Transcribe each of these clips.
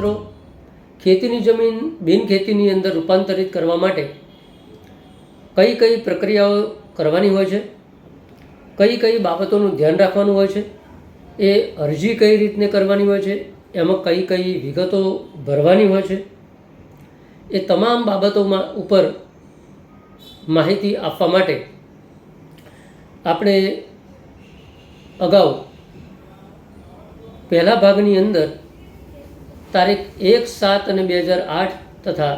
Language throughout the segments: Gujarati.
મિત્રો, ખેતીની જમીન બિનખેતીની અંદર રૂપાંતરિત કરવા માટે કઈ કઈ પ્રક્રિયાઓ કરવાની હોય છે? કઈ કઈ બાબતોનું ધ્યાન રાખવાનું હોય છે? એ અરજી કઈ રીતને કરવાની હોય છે? એમાં કઈ કઈ વિગતો ભરવાની હોય છે? એ તમામ બાબતોમાં ઉપર માહિતી આપવા માટે આપણે અગાઉ પહેલા ભાગની અંદર તારીખ એક સાત અને બે હજાર આઠ તથા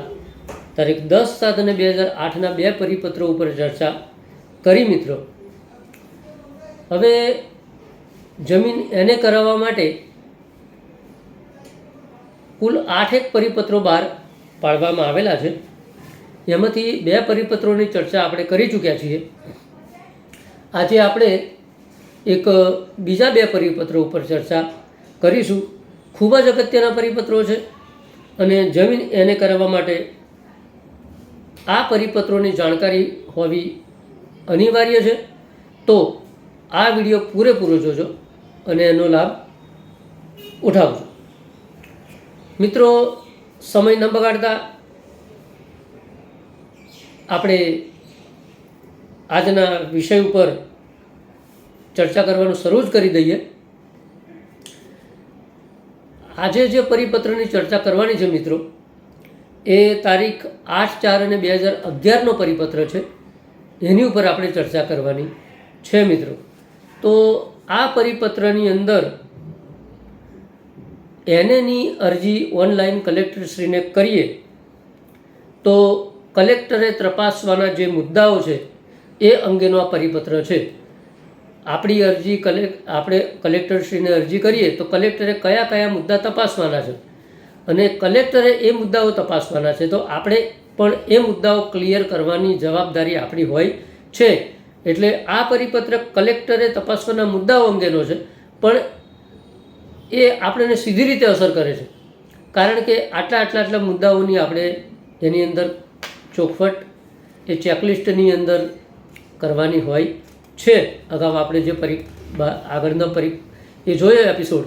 તારીખ દસ સાત અને બે હજાર આઠના બે પરિપત્રો ઉપર ચર્ચા કરી મિત્રો. હવે જમીન એને કરાવવા માટે કુલ આઠેક પરિપત્રો બહાર પાડવામાં આવેલા છે. એમાંથી બે પરિપત્રોની ચર્ચા આપણે કરી ચૂક્યા છીએ. આજે આપણે એક બીજા બે પરિપત્રો ઉપર ચર્ચા કરીશું. ખૂબ જ અગત્યના પરિપત્રો છે અને જમીન એને કરવા માટે આ પરિપત્રોની જાણકારી હોવી અનિવાર્ય છે. તો આ વીડિયો પૂરેપૂરો જોજો અને એનો લાભ ઉઠાવજો. મિત્રો, સમય ન બગાડતા આપણે આજના વિષય ઉપર ચર્ચા કરવાનું શરૂ જ કરી દઈએ. આજે જે પરિપત્રની ચર્ચા કરવાની છે મિત્રો, એ તારીખ આઠ ચાર અને બે હજાર અગિયારનો પરિપત્ર છે. એની ઉપર આપણે ચર્ચા કરવાની છે મિત્રો. તો આ પરિપત્રની અંદર એનેની અરજી ઓનલાઈન કલેક્ટરશ્રીને કરીએ, તો કલેક્ટરે તપાસવાના જે મુદ્દાઓ છે, એ અંગેનો આ પરિપત્ર છે. આપણી અરજી કલેક્ટ આપણે કલેક્ટરશ્રીને અરજી કરીએ તો કલેક્ટરે કયા કયા મુદ્દા તપાસવાના છે. અને કલેક્ટરે એ મુદ્દાઓ તપાસવાના છે તો આપણે પણ એ મુદ્દાઓ ક્લિયર કરવાની જવાબદારી આપણી હોય છે. એટલે આ પરિપત્ર કલેક્ટરે તપાસવાના મુદ્દાઓ અંગેનો છે, પણ એ આપણને સીધી રીતે અસર કરે છે. કારણ કે આટલા આટલા આટલા મુદ્દાઓની આપણે એની અંદર ચોખવટ, એ ચેકલિસ્ટની અંદર કરવાની હોય છે, અગાઉ આપણે જે પરી આગળના પરી, એ જોયો એપિસોડ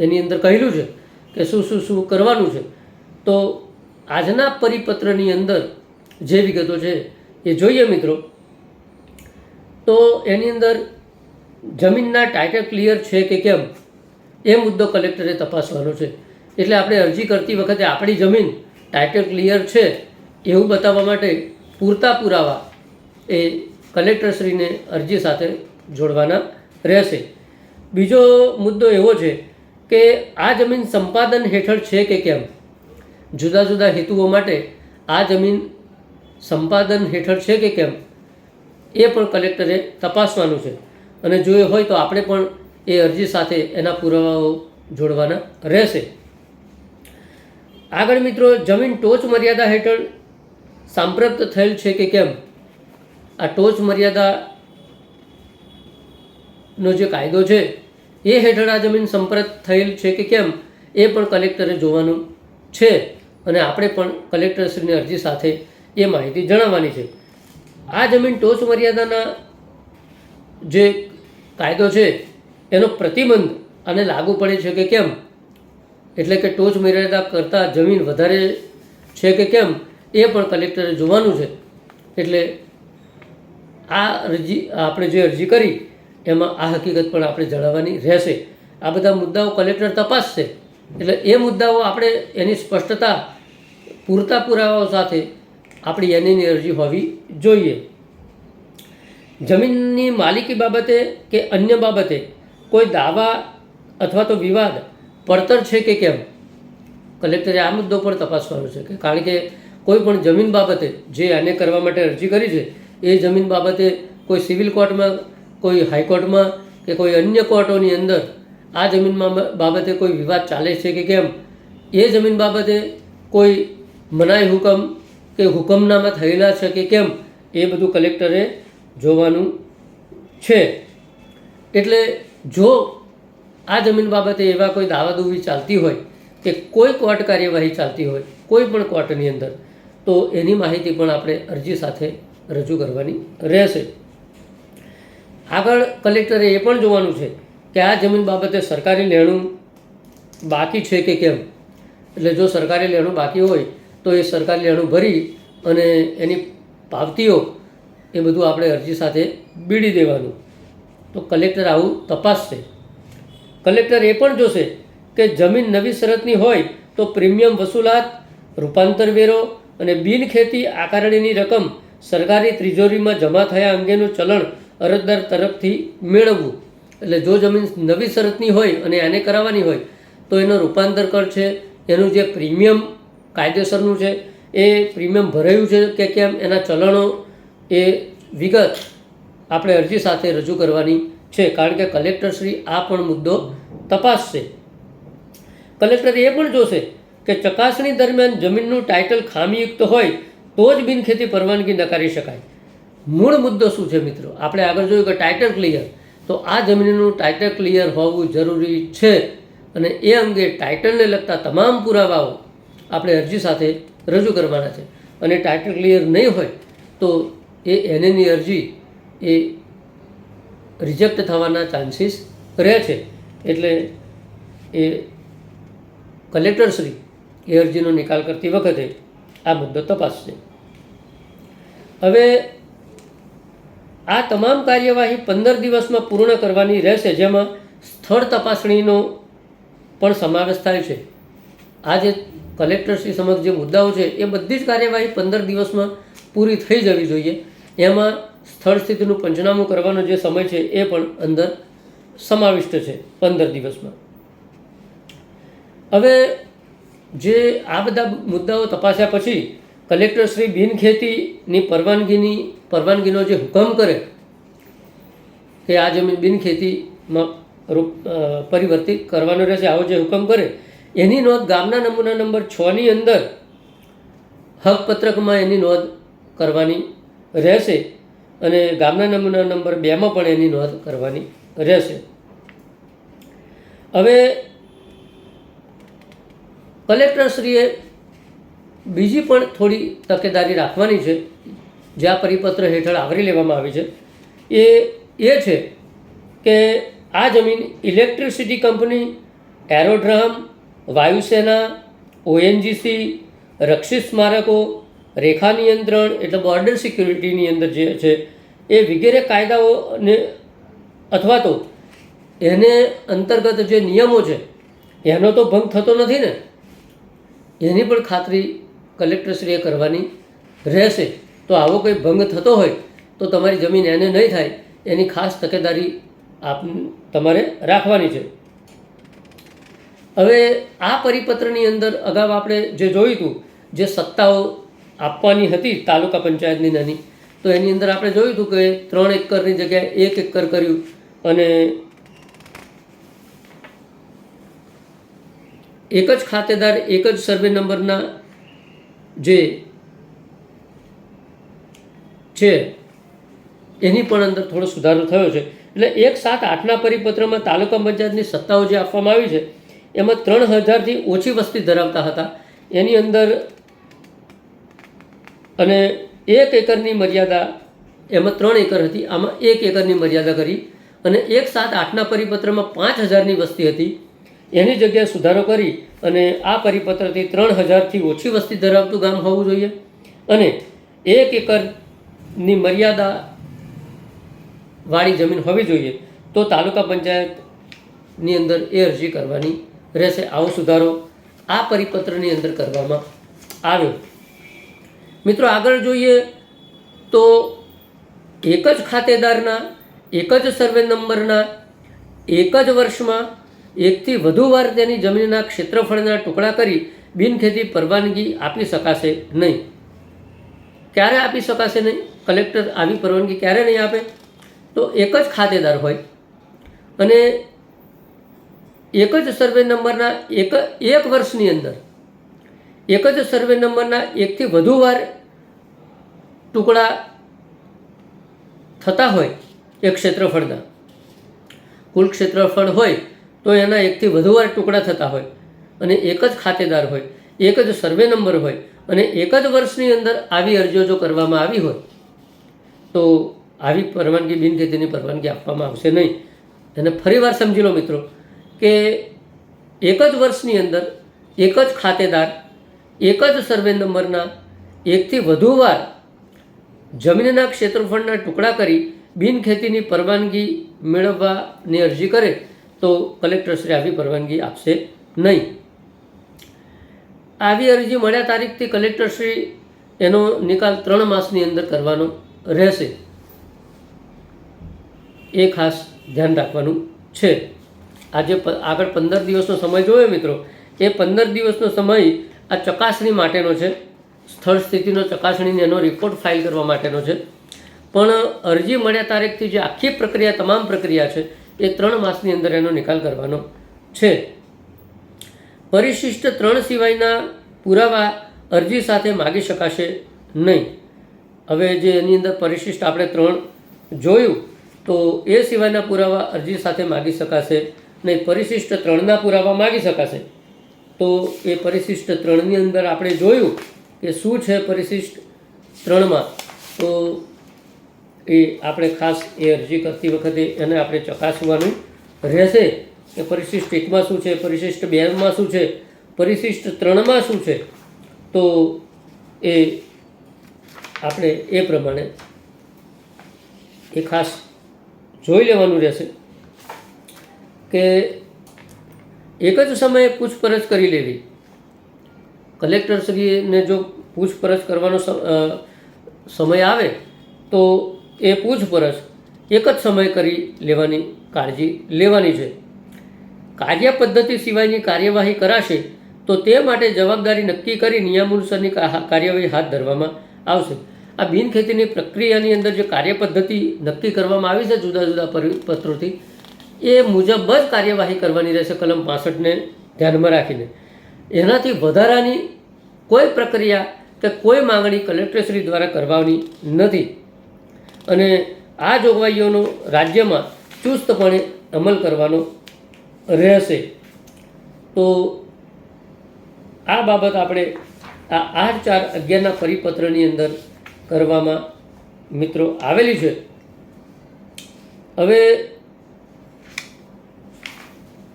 એની અંદર કહેલું છે કે શું શું શું કરવાનું છે. તો આજના પરિપત્રની અંદર જે વિગતો છે એ જોઈએ મિત્રો. તો એની અંદર જમીનના ટાઇટલ ક્લિયર છે કે કેમ? એ મુદ્દો કલેક્ટરે તપાસવાનો છે. એટલે આપણે અરજી કરતી વખતે આપણી જમીન ટાઇટલ ક્લિયર છે એવું બતાવવા માટે પૂરતા પુરાવા એ કલેક્ટરશ્રીને અરજી સાથે જોડવાના રહેશે. બીજો મુદ્દો એવો છે કે આ જમીન સંપાદન હેઠળ છે કે કેમ? જુદા જુદા હેતુઓ માટે આ જમીન સંપાદન હેઠળ છે કે કેમ? એ પણ કલેક્ટરે તપાસવાનું છે. અને જો એ હોય તો આપણે પણ એ અરજી સાથે એના પુરાવાઓ જોડવાના રહેશે. આગળ મિત્રો, જમીન ટોચ મર્યાદા હેઠળ સાંપ્રત થયેલ છે કે કેમ? આ ટોચ મર્યાદાનો જે કાયદો છે, એ હેઠળ આ જમીન સંપ્રત થયેલ છે કે કેમ, એ પણ કલેક્ટરે જોવાનું છે અને આપણે પણ કલેક્ટરશ્રીની અરજી સાથે એ માહિતી જણાવવાની છે. આ જમીન ટોચ મર્યાદાના જે કાયદો છે, એનો પ્રતિબંધ અને લાગુ પડે છે કે કેમ, એટલે કે ટોચ મર્યાદા કરતાં જમીન વધારે છે કે કેમ, એ પણ કલેક્ટરે જોવાનું છે. એટલે આ અરજી, આપણે જે અરજી કરી, એમાં આ હકીકત પણ આપણે જણાવવાની રહેશે. આ બધા મુદ્દાઓ કલેક્ટર તપાસશે. એટલે એ મુદ્દાઓ આપણે એની સ્પષ્ટતા, પૂરતા પુરાવાઓ સાથે આપણી એનીની અરજી હોવી જોઈએ. જમીનની માલિકી બાબતે કે અન્ય બાબતે કોઈ દાવા અથવા તો વિવાદ, પડતર છે કે કેમ? કલેક્ટરે આ મુદ્દો પણ તપાસવાનો છે કે કારણ કે કોઈ પણ જમીન બાબતે જે એને કરવા માટે અરજી કરી છે એ જમીન બાબતે કોઈ સિવિલ કોર્ટમાં, કોઈ હાઈકોર્ટમાં કે કોઈ અન્ય કોર્ટોની અંદર આ જમીનમાં બાબતે કોઈ વિવાદ ચાલે છે કે કેમ? એ જમીન બાબતે કોઈ મનાઈ હુકમ કે હુકમનામા થયેલા છે કે કેમ? એ બધું કલેક્ટરે જોવાનું છે. એટલે જો આ જમીન બાબતે એવા કોઈ દાવાદુવી ચાલતી હોય કે કોઈ કોર્ટ કાર્યવાહી ચાલતી હોય, કોઈ પણ કોર્ટની અંદર, તો એની માહિતી પણ આપણે અરજી સાથે રજૂ કરવાની રહેશે. આગળ કલેક્ટરે એ પણ જોવાનું છે કે આ જમીન બાબતે સરકારી લેણું બાકી છે કે કેમ? એટલે જો સરકારી લેણું બાકી હોય તો એ સરકારી લેણું ભરી અને એની પાવતીઓ એ બધું આપણે અરજી સાથે બીડી દેવાનું. તો કલેક્ટર આવું તપાસશે. કલેક્ટર એ પણ જોશે કે જમીન નવી શરતની હોય તો પ્રીમિયમ વસૂલાત, રૂપાંતર વેરો અને બિનખેતી આકારણીની રકમ સરકારી ત્રિજોરીમાં જમા થયા અંગેનું ચલણ અરજદાર તરફથી મેળવવું. એટલે જો જમીન નવી શરતની હોય અને આને કરાવવાની હોય, તો એનો રૂપાંતર કર છે. એનું જે પ્રીમિયમ કાયદેસરનું છે, એ પ્રીમિયમ ભરાયું છે કે કેમ, એના ચલણો એ વિગત આપણે અરજી સાથે રજૂ કરવાની છે. કારણ કે કલેક્ટરશ્રી આ પણ મુદ્દો તપાસશે. કલેક્ટર એ પણ જોશે કે ચકાસણી દરમિયાન જમીનનું ટાઇટલ ખામીયુક્ત હોય તો જ બિનખેતી પરવાનગી નકારી શકાય. મૂળ મુદ્દો શું છે મિત્રો? આપણે આગળ જોયું કે ટાઇટલ ક્લિયર તો આ જમીનનું ટાઇટલ ક્લિયર હોવું જરૂરી છે. અને એ અંગે ટાઇટલને લગતા તમામ પુરાવાઓ આપણે અરજી સાથે રજૂ કરવાના છે. અને ટાઇટલ ક્લિયર નહીં હોય, તો એ એનેની અરજી એ રિજેક્ટ થવાના ચાન્સીસ રહે છે. એટલે એ કલેક્ટરશ્રી એ અરજીનો નિકાલ કરતી વખતે આ મુદ્દો તપાસશે. હવે આ તમામ કાર્યવાહી પંદર દિવસમાં પૂર્ણ કરવાની રહેશે, જેમાં સ્થળ તપાસણીનો પણ સમાવેશ થાય છે. આ જે કલેક્ટરશ્રી સમક્ષ જે મુદ્દાઓ છે, એ બધી જ કાર્યવાહી પંદર દિવસમાં પૂરી થઈ જવી જોઈએ. એમાં સ્થળ સ્થિતિનું પંચનામું કરવાનો જે સમય છે, એ પણ અંદર સમાવિષ્ટ છે, પંદર દિવસમાં. હવે જે આ બધા મુદ્દાઓ તપાસ્યા પછી કલેક્ટર શ્રી બિનખેતીની પરવાનગીની પરવાનગીનો જે હુકમ કરે કે આ જમીન બિનખેતીમાં પરિવર્તિત કરવાનો રહેશે, આવો જે હુકમ કરે, એની નોંધ ગામના નમૂના નંબર છની અંદર હકપત્રકમાં એની નોંધ કરવાની રહેશે અને ગામના નમૂના નંબર બેમાં પણ એની નોંધ કરવાની રહેશે. હવે કલેક્ટરશ્રીએ બીજી પણ થોડી તકેદારી રાખવાની છે, જે આ પરિપત્ર હેઠળ આવરી લેવામાં આવી છે. એ એ છે કે આ જમીન ઇલેક્ટ્રિસિટી કંપની, એરોડ્રામ, વાયુસેના, ઓએનજીસી, રક્ષિત સ્મારકો, રેખા નિયંત્રણ એટલે બોર્ડર સિક્યુરિટીની અંદર જે છે, એ વગેરે કાયદાઓને અથવા તો એને અંતર્ગત જે નિયમો છે, એનો તો ભંગ થતો નથી ને. એની પણ ખાતરી કલેક્ટરશ્રીએ કરવાની રહેશે. તો આવો કોઈ ભંગ થતો હોય તો તમારી જમીન એને નહીં થાય, એની ખાસ તકેદારી આપ તમારે રાખવાની છે. હવે આ પરિપત્રની અંદર અગાઉ આપણે જે જોયું હતું, જે સત્તાઓ આપવાની હતી તાલુકા પંચાયતની નાની, તો એની અંદર આપણે જોયું હતું કે ત્રણ એકરની જગ્યાએ એક એકર કર્યું અને એક જ ખાતેદાર, એક જ સર્વે નંબરના જે છે, એની પણ અંદર થોડો સુધારો થયો છે. એટલે એક સાત આઠના પરિપત્રમાં તાલુકા પંચાયતની સત્તાઓ જે આપવામાં આવી છે, એમાં ત્રણ હજારથી ઓછી વસ્તી ધરાવતા હતા. એની અંદર અને એક એકરની મર્યાદા, એમાં ત્રણ એકર હતી, આમાં એક એકરની મર્યાદા કરી. અને એક સાત આઠના પરિપત્રમાં પાંચ હજારની વસ્તી હતી. એની જગ્યાએ સુધારો કરી અને આ પરિપત્રથી ત્રણ હજારથી ઓછી વસ્તી ધરાવતું ગામ હોવું જોઈએ. અને એક એકરની મર્યાદા વાળી જમીન હોવી જોઈએ તો તાલુકા પંચાયતની અંદર એ અરજી કરવાની રહેશે. આવો સુધારો આ પરિપત્રની અંદર કરવામાં આવ્યો. મિત્રો, આગળ જોઈએ તો એક જ ખાતેદારના, એક જ સર્વે નંબરના, એક જ વર્ષમાં એકથી વધુ વાર તેની જમીનના ક્ષેત્રફળના ટુકડા કરી બિનખેતી પરવાનગી આપી શકાશે નહીં. ક્યારે આપી શકાશે નહીં? કલેક્ટર આવી પરવાનગી ક્યારે નહીં આપે? તો એક જ ખાતેદાર હોય અને એક જ સર્વે નંબરના એક એક વર્ષની અંદર, એક જ સર્વે નંબરના એકથી વધુ વાર ટુકડા થતા હોય એ ક્ષેત્રફળના. કુલ ક્ષેત્રફળ હોય તો એના એકથી વધુ વાર ટુકડા થતા હોય અને એક જ ખાતેદાર હોય, એક જ સર્વે નંબર હોય અને એક જ વર્ષની અંદર આવી અરજીઓ જો કરવામાં આવી હોય, તો આવી પરવાનગી બિનખેતીની પરવાનગી આપવામાં આવશે નહીં. અને ફરીવાર સમજી લો મિત્રો કે એક જ વર્ષની અંદર એક જ ખાતેદાર, એક જ સર્વે નંબરના એકથી વધુ વાર જમીનના ક્ષેત્રફળના ટુકડા કરી બિનખેતીની પરવાનગી મેળવવાની અરજી કરે તો કલેક્ટરશ્રી આવી પરવાનગી આપશે નહીં. આવી અરજી મળ્યા તારીખથી કલેક્ટરશ્રી એનો નિકાલ ત્રણ માસની અંદર કરવાનો રહેશે. એ ખાસ ધ્યાન રાખવાનું છે. આજે આગળ પંદર દિવસનો સમય જોયો મિત્રો? એ પંદર દિવસનો સમય આ ચકાસણી માટેનો છે. સ્થળ સ્થિતિનો ચકાસણીને એનો રિપોર્ટ ફાઇલ કરવા માટેનો છે. પણ અરજી મળ્યા તારીખથી જે આખી પ્રક્રિયા, તમામ પ્રક્રિયા છે એ ત્રણ માસની અંદર એનો નિકાલ કરવાનો છે. પરિશિષ્ટ ત્રણ સિવાયના પુરાવા અરજી સાથે માગી શકાશે નહીં. હવે જે એની અંદર પરિશિષ્ટ આપણે ત્રણ જોયું, તો એ સિવાયના પુરાવા અરજી સાથે માગી શકાશે નહીં. પરિશિષ્ટ ત્રણના પુરાવા માગી શકાશે. તો એ પરિશિષ્ટ ત્રણની અંદર આપણે જોયું કે શું છે પરિશિષ્ટ ત્રણમાં. તો એ આપણે ખાસ એ અરજી કરતી વખતે એને આપણે ચકાસવાનું રહેશે કે પરિશિષ્ટ એકમાં શું છે, પરિશિષ્ટ બેમાં શું છે, પરિશિષ્ટ ત્રણમાં શું છે, તો એ આપણે એ પ્રમાણે એ ખાસ જોઈ લેવાનું રહેશે કે એક જ સમયે પૂછપરછ કરી લેવી. કલેક્ટરશ્રીને જો પૂછપરછ કરવાનો સમ- સમય આવે તો એ પૂછપરછ એક જ સમય કરી લેવાની કાળજી લેવાની છે. કાર્ય પદ્ધતિ સિવાયની કાર્યવાહી કરાશે તો તે માટે જવાબદારી નક્કી કરી નિયમાનુસારની કાર્યવાહી હાથ ધરવામાં આવશે. આ બિનખેતીની પ્રક્રિયાની અંદર જે કાર્ય પદ્ધતિ નક્કી કરવામાં આવી છે જુદા જુદા પરિપત્રોથી એ મુજબ જ કાર્યવાહી કરવાની રહેશે કલમ પાસઠને ધ્યાનમાં રાખીને. એનાથી વધારાની કોઈ પ્રક્રિયા કે કોઈ માંગણી કલેક્ટરશ્રી દ્વારા કરવાની નથી. અને આ જોગવાઈઓનો રાજ્યમાં ચુસ્તપણે અમલ કરવાનો રહેશે. તો આ બાબત આપણે આ આઠ ચાર અગિયારના પરિપત્રની અંદર કરવામાં મિત્રો આવેલી છે. હવે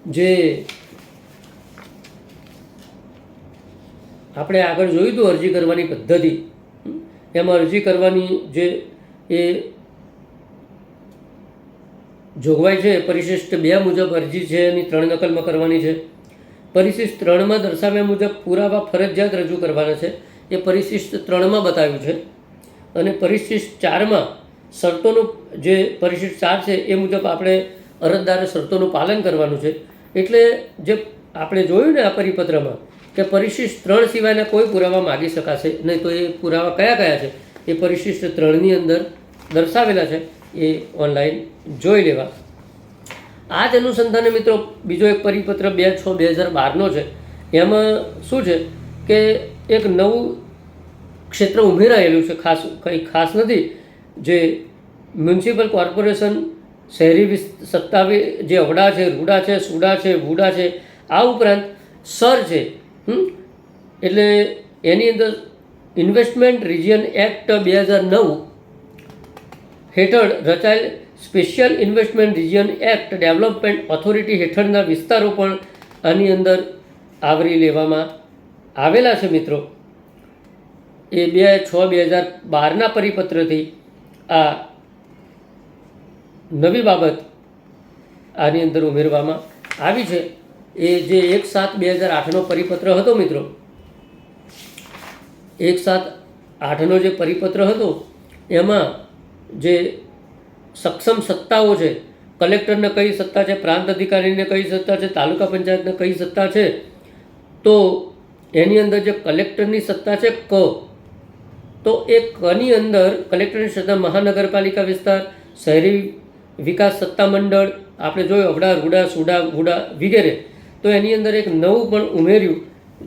જે આપણે આગળ જોયું હતું અરજી કરવાની પદ્ધતિ એમાં અરજી કરવાની જે એ જોગવાઈ છે. પરિશિષ્ટ બે મુજબ અરજી છે એની ત્રણ નકલમાં કરવાની છે. પરિશિષ્ટ ત્રણમાં દર્શાવ્યા મુજબ પુરાવા ફરજિયાત રજૂ કરવાના છે. એ પરિશિષ્ટ ત્રણમાં બતાવ્યું છે. અને પરિશિષ્ટ ચારમાં શરતોનું જે પરિશિષ્ટ ચાર છે એ મુજબ આપણે અરજદારે શરતોનું પાલન કરવાનું છે. એટલે જે આપણે જોયું ને આ પરિપત્રમાં કે પરિશિષ્ટ ત્રણ સિવાયના કોઈ પુરાવા માગી શકાશે નહીં તો એ પુરાવા કયા કયા છે? એ પરિશિષ્ટ ત્રણની અંદર દર્શાવેલા છે, એ ઓનલાઈન જોઈ લેવા આ જ અનુસંધાને મિત્રો, બીજો એક પરિપત્ર બે છ બે હજાર બારનો છે એમાં શું છે કે એક નવું ક્ષેત્ર ઉમેરાયેલું છે, ખાસ કંઈ ખાસ નથી, જે મ્યુનિસિપલ કોર્પોરેશન શહેરી સત્તાવી, જે અવડા છે, રૂડા છે, સુડા છે, વુડા છે, આ ઉપરાંત સર છે? એટલે એની અંદર ઇન્વેસ્ટમેન્ટ રિજિયન એક્ટ બે હજાર નવ હેઠળ રચાયેલ special investment region act development authority હેઠળના વિસ્તારો પણ આની અંદર આવરી લેવામાં આવેલા છે મિત્રો. એ બે છ બે હજાર બારના પરિપત્રથી આ નવી બાબત આની અંદર ઉમેરવામાં આવી છે. એ જે એક સાત બે હજાર આઠનો પરિપત્ર હતો મિત્રો એક સાત આઠનો જે પરિપત્ર હતો, એમાં જે સક્ષમ સત્તાઓ છે, કલેક્ટરને કઈ સત્તા છે, પ્રાંત અધિકારીને કઈ સત્તા છે, તાલુકા પંચાયતને કઈ સત્તા છે, તો એની અંદર જે કલેક્ટરની સત્તા છે, ક, તો એ કની અંદર કલેક્ટરની સત્તા મહાનગરપાલિકા વિસ્તાર, શહેરી વિકાસ સત્તામંડળ આપણે જોયું અવડા, રૂડા, સુડા, ગુડા વગેરે, તો એની અંદર એક નવું પણ ઉમેર્યું,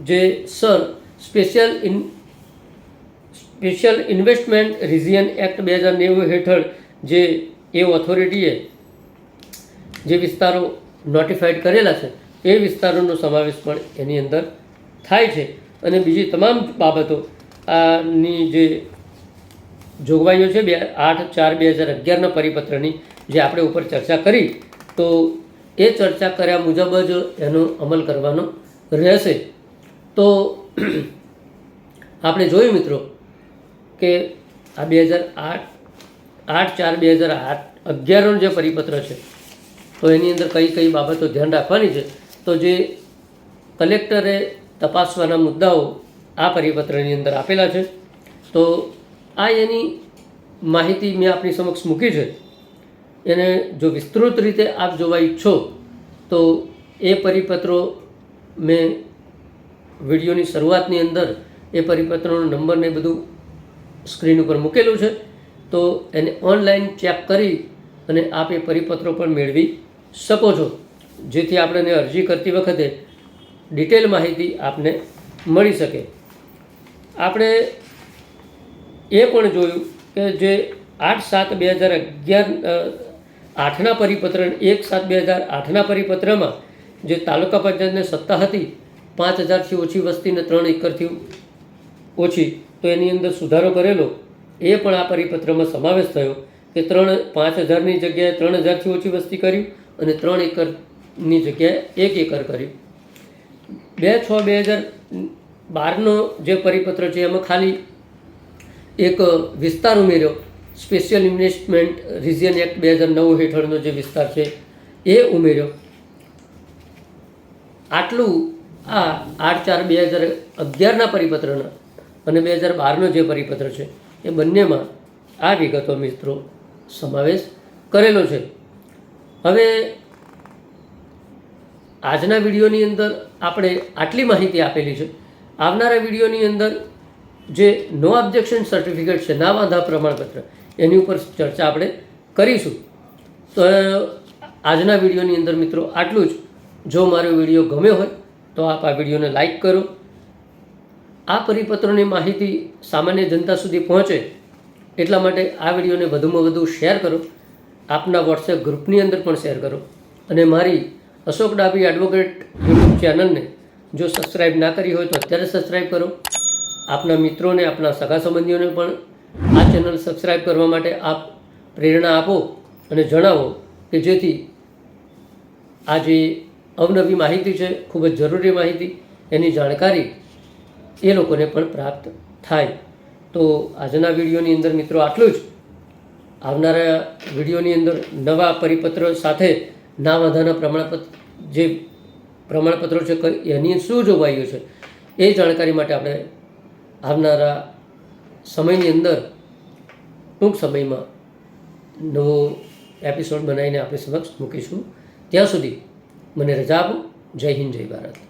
જે sir special in special investment region act બે હજાર નેવું હેઠળ જે એ ઓથોરિટીએ જે વિસ્તારો નોટિફાઈડ કરેલા છે, એ વિસ્તારોનો સમાવેશ પણ એની અંદર થાય છે. અને બીજી તમામ બાબતો આની જે જોગવાઈઓ છે, બે આઠ ચાર બે હજાર અગિયારના પરિપત્રની જે આપણે ઉપર ચર્ચા કરી, તો એ ચર્ચા કર્યા મુજબ જ એનો અમલ કરવાનો રહેશે. તો આપણે જોયું મિત્રો કે આ બે હજાર આઠ આઠ ચાર બે હજાર આઠ અગિયારનો જે પરિપત્ર છે, તો એની અંદર કઈ કઈ બાબતો ધ્યાન રાખવાની છે, તો જે કલેક્ટરે તપાસવાના મુદ્દાઓ આ પરિપત્રની અંદર આપેલા છે, તો આ એની માહિતી મેં આપની સમક્ષ મૂકી છે. એને જો વિસ્તૃત રીતે આપ જોવા ઈચ્છો, તો એ પરિપત્રો મેં વિડીયોની શરૂઆતની અંદર એ પરિપત્રનો નંબર ને બધું સ્ક્રીન ઉપર મૂકેલું છે. તો એને ઓનલાઈન ચેક કરી અને આપ એ પરિપત્રો પણ મેળવી શકો છો. જેથી આપણને અરજી કરતી વખતે ડિટેલ માહિતી આપને મળી શકે. આપણે એ પણ જોયું કે જે આઠ સાત બે હજાર અગિયાર આઠના પરિપત્ર એક સાત બે હજાર આઠના પરિપત્રમાં જે તાલુકા પંચાયતને સત્તા હતી, પાંચ હજારથી ઓછી વસ્તીને ત્રણ એકરથી ઓછી તો એની અંદર સુધારો કરેલો, એ પણ આ પરિપત્રમાં સમાવેશ થયો કે ત્રણ, પાંચ હજારની જગ્યાએ ત્રણ હજારથી ઓછી વસ્તી કર્યું અને ત્રણ એકરની જગ્યાએ એક એકર કર્યું બે છ, બે હજાર બારનો જે પરિપત્ર છે એમાં ખાલી એક વિસ્તાર ઉમેર્યો સ્પેશિયલ ઇન્વેસ્ટમેન્ટ રિજિયન એક્ટ બે હજાર નવ હેઠળનો જે વિસ્તાર છે એ ઉમેર્યો. આટલું આ આઠ ચાર બે હજાર અગિયારના પરિપત્રના અને બે હજાર બારનો જે પરિપત્ર છે, એ બંનેમાં આ વિગતો મિત્રો સમાવેશ કરેલો છે. હવે આજના વિડીયોની અંદર આપણે આટલી માહિતી આપેલી છે. આવનારા વિડીયોની અંદર જે નો ઓબ્જેક્શન સર્ટિફિકેટ છે, ના વાંધા પ્રમાણપત્ર, એની ઉપર ચર્ચા આપણે કરીશું. તો આજના વિડીયોની અંદર મિત્રો આટલું જ. જો મારો વીડિયો ગમ્યો હોય, તો આપ આ વિડીયોને લાઈક કરો આ પરિપત્રોની માહિતી સામાન્ય જનતા સુધી પહોંચે એટલા માટે આ વિડીયોને વધુમાં વધુ શેર કરો. આપના વોટ્સએપ ગ્રુપની અંદર પણ શેર કરો. અને મારી અશોક ડાબી એડવોકેટ યુટ્યુબ ચેનલને જો સબસ્ક્રાઈબ ના કરી હોય તો અત્યારે સબસ્ક્રાઈબ કરો. આપના મિત્રોને, આપના સગા સંબંધીઓને પણ આ ચેનલ સબસ્ક્રાઈબ કરવા માટે આપ પ્રેરણા આપો અને જણાવો કે જેથી આ જે અવનવી માહિતી છે, ખૂબ જ જરૂરી માહિતી, એની જાણકારી એ લોકોને પણ પ્રાપ્ત થાય. તો આજના વિડીયોની અંદર મિત્રો આટલું જ. આવનારા વિડીયોની અંદર નવા પરિપત્ર સાથે ના વાંધાના પ્રમાણપત્ર જે પ્રમાણપત્રો છે એની શું જોવાયું છે એ જાણકારી માટે આપણે આવનારા સમયની અંદર ટૂંક સમયમાં નવો એપિસોડ બનાવીને આપણી સમક્ષ મૂકીશું. ત્યાં સુધી મને રજા આપો. જય હિન્દ, જય ભારત.